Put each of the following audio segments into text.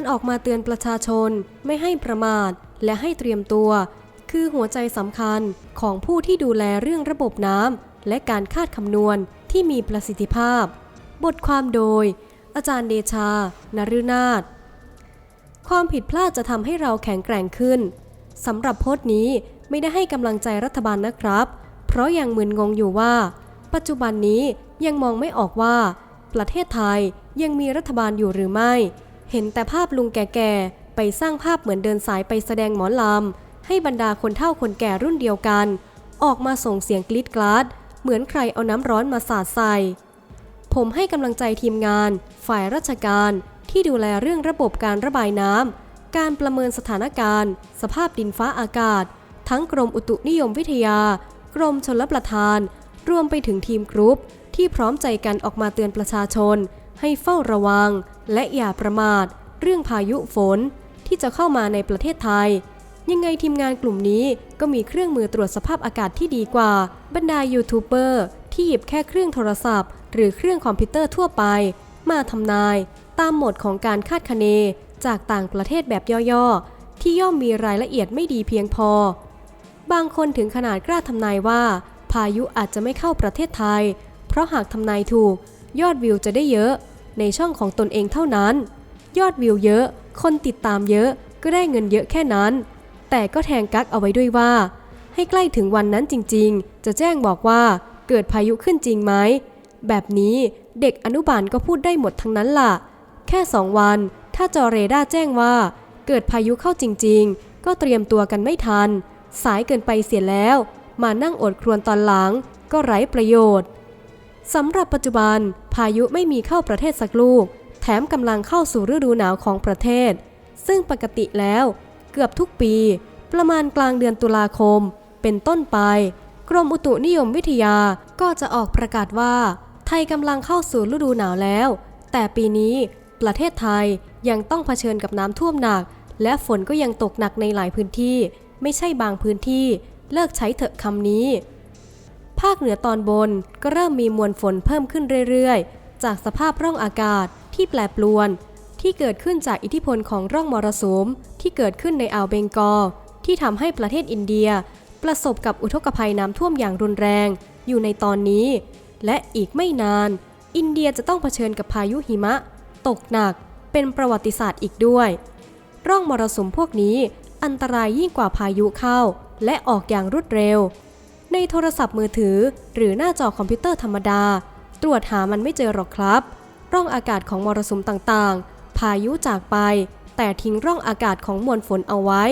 การออกมาเตือนประชาชนไม่ให้ประมาทและให้เตรียมตัว คือหัวใจสำคัญของผู้ที่ดูแลเรื่องระบบน้ำและการคาดคำนวณที่มีประสิทธิภาพ บทความโดย อาจารย์เดชา นฤนาถความผิดพลาดจะทำให้เราแข็งแกร่งขึ้นสำหรับโพสต์นี้ไม่ได้ให้กำลังใจรัฐบาลนะครับ เพราะยังมึนงงอยู่ว่า ปัจจุบันนี้ยังมองไม่ออกว่า ประเทศไทยยังมีรัฐบาลอยู่หรือไม่ เห็นแต่ภาพลุงแก่ๆ ไปสร้างภาพเหมือนเดินสายไปแสดงหมอลำ ให้บรรดาคนเฒ่าคนแก่รุ่นเดียวกัน ออกมาส่งเสียงกรีดกราด เหมือนใครเอาน้ำร้อนมาสาดใส่ ผมให้กำลังใจทีมงาน ฝ่ายราชการที่ดูแลเรื่องระบบการระบายน้ำ การประเมินสถานการณ์ สภาพดินฟ้าอากาศ ทั้งกรมอุตุนิยมวิทยา กรมชลประทาน รวมไปถึงทีมกรุ๊ปที่พร้อมใจกันออกมาเตือนประชาชน ให้เฝ้าระวัง และอย่าประมาทเรื่องพายุฝนที่จะเข้ามาในประเทศไทย ยังไงทีมงานกลุ่มนี้ก็มีเครื่องมือตรวจสภาพอากาศที่ดีกว่า บรรดายูทูบเบอร์ที่หยิบแค่เครื่องโทรศัพท์ หรือเครื่องคอมพิวเตอร์ทั่วไป มาทำนาย ตามหมดของการคาดคะเน จากต่างประเทศแบบย่อๆ ที่ย่อมมีรายละเอียดไม่ดีเพียงพอ บางคนถึงขนาดกล้าทำนายว่า พายุอาจจะไม่เข้าประเทศไทย เพราะหากทำนายถูก ยอดวิวจะได้เยอะ ในช่องของตนเองเท่านั้น ยอดวิวเยอะ คนติดตามเยอะก็ได้เงินเยอะแค่นั้น แต่ก็แทงกักเอาไว้ด้วยว่า ให้ใกล้ถึงวันนั้นจริงๆ จะแจ้งบอกว่าเกิดพายุขึ้นจริงไหม แบบนี้เด็กอนุบาลก็พูดได้หมดทั้งนั้นล่ะ แค่สองวัน ถ้าจอเรดาร์แจ้งว่า เกิดพายุเข้าจริงๆ ก็เตรียมตัวกันไม่ทัน สายเกินไปเสียแล้ว มานั่งอดครวญตอนหลังก็ไร้ประโยชน์ สำหรับปัจจุบัน พายุไม่มีเข้าประเทศสักลูก แถมกำลังเข้าสู่ฤดูหนาวของประเทศ ซึ่งปกติแล้ว เกือบทุกปี ประมาณกลางเดือนตุลาคม เป็นต้นไป กรมอุตุนิยมวิทยาก็จะออกประกาศว่า ไทยกำลังเข้าสู่ฤดูหนาวแล้ว แต่ปีนี้ ประเทศไทยยังต้องเผชิญกับน้ำท่วมหนัก และฝนก็ยังตกหนักในหลายพื้นที่ ไม่ใช่บางพื้นที่ เลิกใช้เถอะคำนี้ ภาคเหนือตอนบนก็เริ่มมีมวลฝนเพิ่มขึ้นเรื่อยๆ จากสภาพร่องอากาศที่แปรปรวน ที่เกิดขึ้นจากอิทธิพลของร่องมรสุมที่เกิดขึ้นในอ่าวเบงกอลที่ทำให้ประเทศอินเดีย ประสบกับอุทกภัยน้ำท่วมอย่างรุนแรง อยู่ในตอนนี้ และอีกไม่นาน อินเดียจะต้องเผชิญกับพายุหิมะ ตกหนัก เป็นประวัติศาสตร์อีกด้วย ร่องมรสุมพวกนี้อันตรายยิ่งกว่าพายุเข้า และออกอย่างรวดเร็ว ในโทรศัพท์มือถือ หรือหน้าจอคอมพิวเตอร์ธรรมดา ตรวจหามันไม่เจอหรอกครับ ร่องอากาศของมรสุมต่างๆ พายุจากไป แต่ทิ้งร่องอากาศของมวลฝนเอาไว้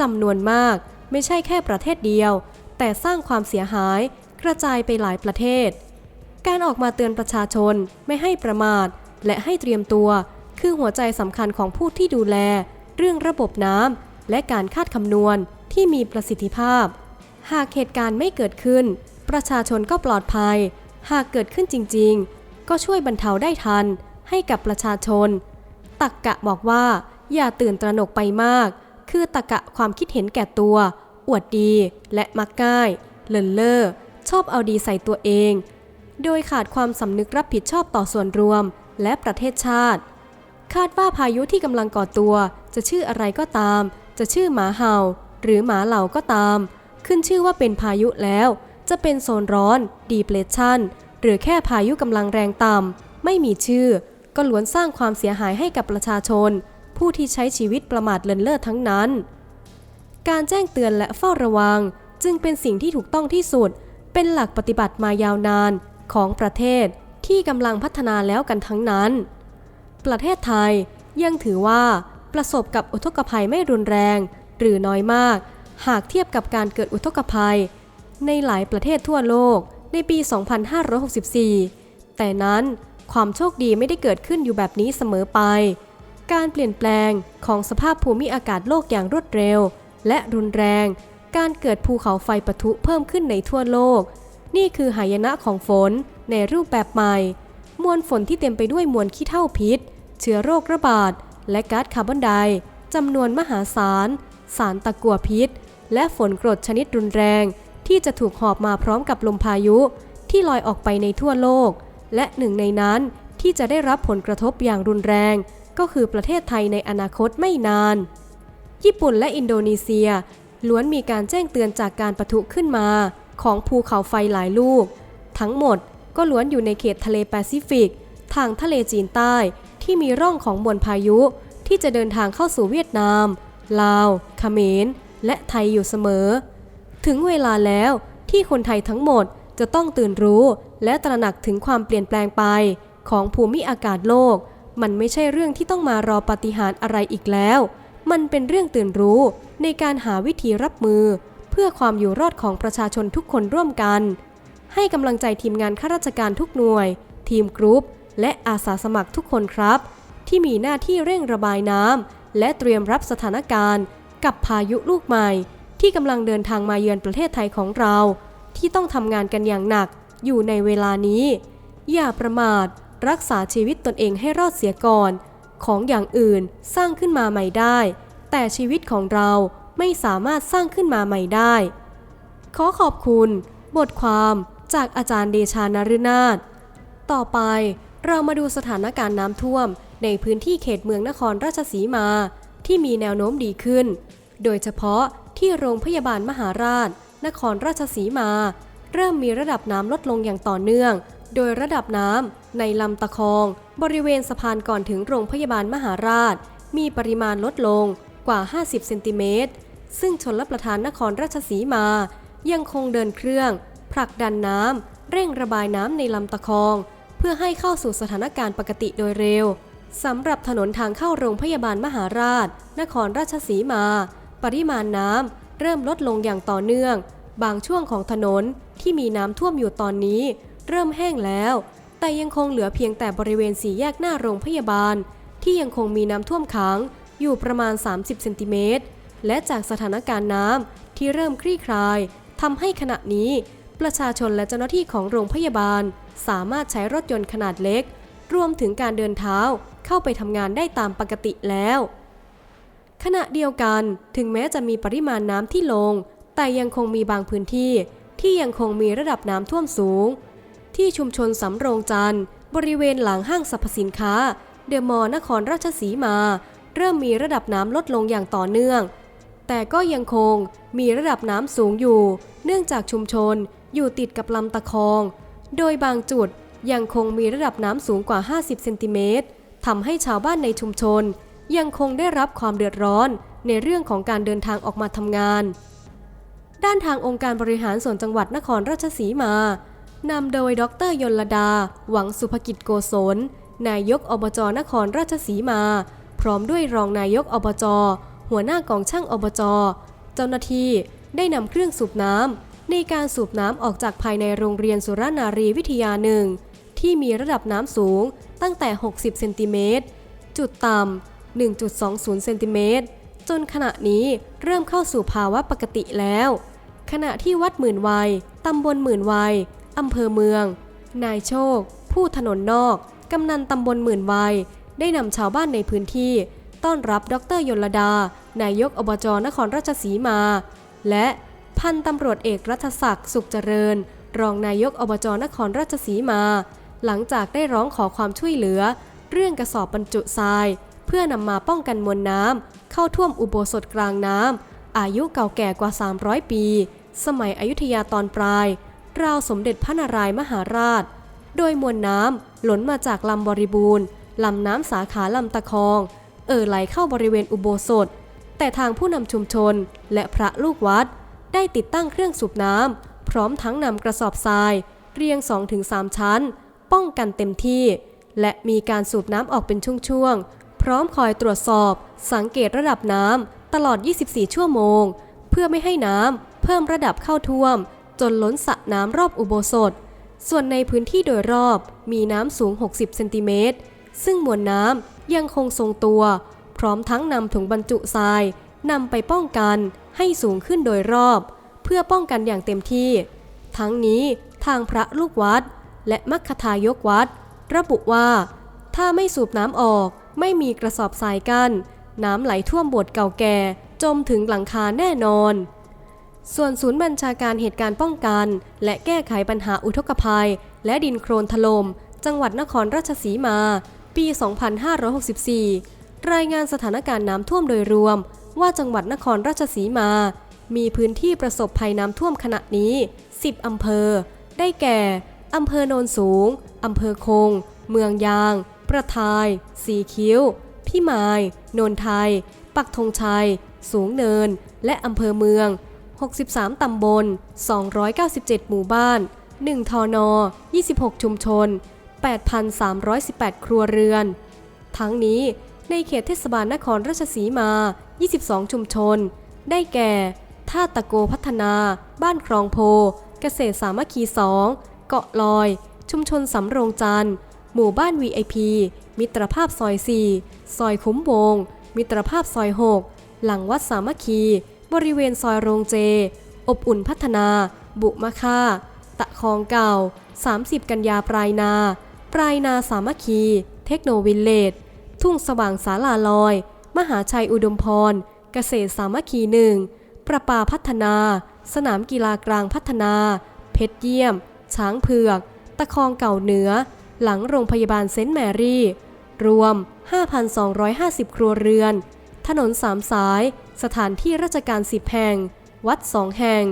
จำนวนมาก ไม่ใช่แค่ประเทศเดียว แต่สร้างความเสียหาย กระจายไปหลายประเทศ การออกมาเตือนประชาชนไม่ให้ประมาท และให้เตรียมตัว คือหัวใจสำคัญของผู้ที่ดูแล เรื่องระบบน้ำและการคาดคำนวณที่มีประสิทธิภาพ หากเหตุการณ์ไม่เกิดขึ้น ประชาชนก็ปลอดภัย หากเกิดขึ้นจริง ๆ ก็ช่วยบรรเทาได้ทัน ให้กับประชาชน ตักกะบอกว่า อย่าตื่นตระหนกไปมาก คือตักกะความคิดเห็นแก่ตัว อวดดี และมักง่าย เลินเล่อชอบเอาดีใส่ตัวเอง โดยขาดความสำนึกรับผิดชอบต่อส่วนรวมและประเทศชาติ คาดว่าพายุที่กำลังก่อตัว จะชื่ออะไรก็ตาม จะชื่อหมาเห่า หรือหมาเหล่าก็ตาม ขึ้นชื่อว่าเป็นพายุแล้ว จะเป็นโซนร้อนดีเพลชันหรือแค่พายุกำลังแรงต่ำ ไม่มีชื่อ ก็ล้วนสร้างความเสียหายให้กับประชาชน ผู้ที่ใช้ชีวิตประมาทเลินเล่อทั้งนั้น การแจ้งเตือนและเฝ้าระวัง จึงเป็นสิ่งที่ถูกต้องที่สุด เป็นหลักปฏิบัติมายาวนานของประเทศที่กำลังพัฒนาแล้วกันทั้งนั้น ประเทศไทยยังถือว่าประสบกับอุทกภัยไม่รุนแรง หรือน้อยมาก หากเทียบกับการเกิดอุทกภัย ในหลายประเทศทั่วโลกในปี 2564 แต่นั้นความโชคดีไม่ได้เกิดขึ้นอยู่แบบนี้เสมอไป การเปลี่ยนแปลงของสภาพภูมิอากาศโลกอย่างรวดเร็ว และรุนแรง การเกิดภูเขาไฟปะทุเพิ่มขึ้นในทั่วโลก นี่คือหายนะของฝนในรูปแบบใหม่ มวลฝนที่เต็มไปด้วยมวลขี้เถ้าพิษ เชื้อโรคระบาด และก๊าซคาร์บอนไดจำนวนมหาศาล สารตะกั่วพิษ และฝนกรดชนิดรุนแรง ที่จะถูกหอบมาพร้อมกับลมพายุ ที่ลอยออกไปในทั่วโลก และหนึ่งในนั้นที่จะได้รับผลกระทบอย่างรุนแรง ก็คือประเทศไทยในอนาคตไม่นาน ญี่ปุ่นและอินโดนีเซีย ล้วนมีการแจ้งเตือนจากการปะทุขึ้นมา ของภูเขาไฟหลายลูก ทั้งหมดก็ล้วนอยู่ในเขตทะเลแปซิฟิก ทางทะเลจีนใต้ที่มีร่องของมวลพายุ ที่จะเดินทางเข้าสู่เวียดนาม ลาวเขมร และไทยอยู่เสมอ ถึงเวลาแล้วที่คนไทยทั้งหมดจะต้องตื่นรู้และตระหนักถึงความเปลี่ยนแปลงไปของภูมิอากาศโลก มันไม่ใช่เรื่องที่ต้องมารอปฏิหารอะไรอีกแล้ว มันเป็นเรื่องตื่นรู้ในการหาวิธีรับมือ เพื่อความอยู่รอดของประชาชนทุกคนร่วมกัน ให้กำลังใจทีมงานข้าราชการทุกหน่วย ทีมกรุ๊ป และอาสาสมัครทุกคนครับ ที่มีหน้าที่เร่งระบายน้ำ และเตรียมรับสถานการณ์ กับพายุลูกใหม่ ที่กำลังเดินทางมาเยือนประเทศไทยของเรา ที่ต้องทำงานกันอย่างหนักอยู่ในเวลานี้ อย่าประมาท รักษาชีวิตตนเองให้รอดเสียก่อน ของอย่างอื่นสร้างขึ้นมาใหม่ได้ แต่ชีวิตของเราไม่สามารถสร้างขึ้นมาใหม่ได้ ขอขอบคุณ บทความจากอาจารย์เดชานฤนาถต่อไปเรามาดูสถานการณ์น้ำท่วม ในพื้นที่เขตเมืองนครราชสีมา ที่มีแนวโน้มดีขึ้น โดยเฉพาะที่โรงพยาบาลมหาราช นครราชสีมา เริ่มมีระดับน้ำลดลงอย่างต่อเนื่อง โดยระดับน้ำในลำตะคอง บริเวณสะพานก่อนถึงโรงพยาบาลมหาราช มีปริมาณลดลงกว่า 50 เซนติเมตร ซึ่งชนรับประทานนครราชสีมา ยังคงเดินเครื่อง ผลักดันน้ำเร่งระบายน้ำในลำตะคอง เพื่อให้เข้าสู่สถานการณ์ปกติโดยเร็ว สำหรับถนนทางเข้าโรงพยาบาลมหาราช นครราชสีมา ปริมาณน้ำเริ่มลดลงอย่างต่อเนื่อง บางช่วงของถนนที่มีน้ำท่วมอยู่ตอนนี้ เริ่มแห้งแล้ว แต่ยังคงเหลือเพียงแต่บริเวณสี่แยกหน้าโรงพยาบาล ที่ยังคงมีน้ำท่วมขังอยู่ประมาณ 30 เซนติเมตร และจากสถานการณ์น้ำที่เริ่มคลี่คลายทำให้ขณะนี้ ประชาชนและเจ้าหน้าที่ของโรงพยาบาล สามารถใช้รถยนต์ขนาดเล็ก รวมถึงการเดินเท้า เข้าไปทำงานได้ตามปกติแล้ว ขณะเดียวกันถึงแม้จะมีปริมาณน้ำที่ลง แต่ยังคงมีบางพื้นที่ที่ยังคงมีระดับน้ำท่วมสูง ที่ชุมชนสำโรงจันทร์บริเวณหลังห้างสรรพสินค้า เดอมอลล์นครราชสีมา เริ่มมีระดับน้ำลดลงอย่างต่อเนื่อง แต่ก็ยังคงมีระดับน้ำสูงอยู่ เนื่องจากชุมชนอยู่ติดกับลำตะคอง โดยบางจุดยังคงมีระดับน้ำสูงกว่า 50 เซนติเมตร ทำให้ชาวบ้านในชุมชน ยังคงได้รับความเดือดร้อนในเรื่องของการเดินทางออกมาทำงาน ด้านทางองค์การบริหารส่วนจังหวัดนครราชสีมานำโดยดรยลดา หวังสุภกิจโกศล นายกอบจนครราชสีมา พร้อมด้วยรองนายกอบจ หัวหน้ากองช่างอบจ เจ้าหน้าที่ได้นำเครื่องสูบน้ำในการสูบน้ำออกจากภายในโรงเรียนสุรนารีวิทยาหนึ่ง ที่มีระดับน้ำสูงตั้งแต่ 60 เซนติเมตร จุดต่ำ 1.20 เซนติเมตร จนขณะนี้เริ่มเข้าสู่ภาวะปกติแล้ว ขณะที่วัดหมื่นวัย ตำบลหมื่นวัย อำเภอเมือง นายโชค ผู้ถนนนอก กำนันตำบลหมื่นวัย ได้นำชาวบ้านในพื้นที่ ต้อนรับดรยลดา นายกอบจนครราชสีมา และพันตำรวจเอกรัฐศักดิ์สุขเจริญ รองนายกอบจนครราชสีมา หลังจากได้ร้องขอความช่วยเหลือ เรื่องกระสอบบรรจุทราย เพื่อนำมาป้องกันมวลน้ำเข้าท่วมอุโบสถกลางน้ำอายุเก่าแก่กว่า 300 ปี สมัยอยุธยาตอนปลาย ราวสมเด็จพระนารายมหาราช โดยมวลน้ำหล่นมาจากลำบริบูรณ์ลำน้ำสาขาลำตะคอง เอ่อไหลเข้าบริเวณอุโบสถ แต่ทางผู้นำชุมชนและพระลูกวัด ได้ติดตั้งเครื่องสูบน้ำพร้อมทั้งนำกระสอบทราย เรียง 2-3 ชั้น ป้องกันเต็มที่ และมีการสูบน้ำออกเป็นช่วงๆ พร้อมคอยตรวจสอบ สังเกตระดับน้ำตลอด 24 ชั่วโมง เพื่อไม่ให้น้ำเพิ่มระดับเข้าท่วม จนล้นสระน้ำรอบอุโบสถ ส่วนในพื้นที่โดยรอบมีน้ำสูง 60 เซนติเมตร ซึ่งมวลน้ำยังคงทรงตัว พร้อมทั้งนำถุงบรรจุทรายนำไปป้องกันให้สูงขึ้นโดยรอบ เพื่อป้องกันอย่างเต็มที่ ทั้งนี้ทางพระลูกวัด และมัคคทายกวัด ระบุว่า ถ้าไม่สูบน้ำออกไม่มีกระสอบทรายกัน้น น้ำไหลท่วมโบสถ์เก่าแก่จมถึงหลังคาแน่นอน ส่วนศูนย์บัญชาการเหตุการณ์ป้องกัน และแก้ไขปัญหาอุทกภัย และดินโครนถลม่มจังหวัดนครราชสีมา ปี 2564 รายงานสถานการณ์น้ำท่วมโดยรวม ว่าจังหวัดนครราชสีมา มีพื้นที่ประสบภัยน้ำท่วมขณะนี้ 10 อำเภอ ได้แก่ อำเภอโนนสูง อำเภอคง เมืองยาง ประทาย สีคิ้วพี่มาย โนนไทย ปักธงชัย สูงเนิน และอำเภอเมือง 63 ตำบล 297 หมู่บ้าน 1ทอนอ26 ชุมชน 8,318 ครัวเรือน ทั้งนี้ในเขตเทศบาลนครราชสีมา 22 ชุมชน ได้แก่ ท่าตะโกพัฒนา บ้านคลองโพ เกษตรสามัคคี2 เกาะลอย ชุมชนสำโรงจันทร์ หมู่บ้าน VIP มิตรภาพซอย 4 ซอยคุ้มวง มิตรภาพซอย 6 หลังวัดสามัคคี บริเวณซอยโรงเจ อบอุ่นพัฒนา บุมะค่า ตะคองเก่า 30 กันยาปลายนา ปลายนาสามัคคี เทคโนวิลเลจทุ่งสว่างสาลาลอย มหาชัยอุดมพร เกษตรสามัคคีหนึ่งประปาพัฒนา สนามกีฬากลางพัฒนา เพชรเยี่ยม ช้างเผือก ตะคองเก่าเหนือ หลังโรงพยาบาลเซนต์แมรี่ รวม 5,250 ครัวเรือน ถนนสามสาย สถานที่ราชการ10แห่ง วัด2แห่ง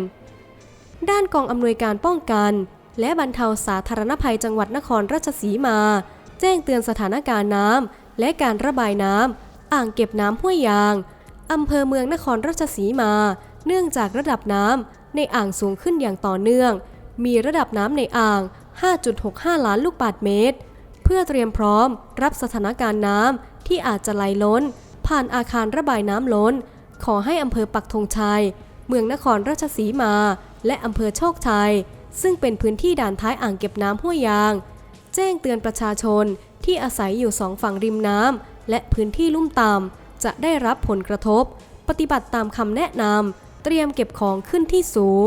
ด้านกองอำนวยการป้องกัน และบรรเทาสาธารณภัยจังหวัดนครราชสีมา แจ้งเตือนสถานการณ์น้ำและการระบายน้ำอ่างเก็บน้ำห้วยยางอำเภอเมืองนครราชสีมา เนื่องจากระดับน้ำในอ่างสูงขึ้นอย่างต่อเนื่อง มีระดับน้ำในอ่าง 5.65 ล้านลูกบาศก์เมตร เพื่อเตรียมพร้อมรับสถานการณ์น้ำที่อาจจะไหลล้น ผ่านอาคารระบายน้ำล้น ขอให้อำเภอปักธงชัย เมืองนครราชสีมา และอำเภอโชคชัย ซึ่งเป็นพื้นที่ด่านท้ายอ่างเก็บน้ำห้วยยาง แจ้งเตือนประชาชนที่อาศัยอยู่สองฝั่งริมน้ำและพื้นที่ลุ่มต่ำจะได้รับผลกระทบ ปฏิบัติตามคำแนะนำเตรียมเก็บของขึ้นที่สูง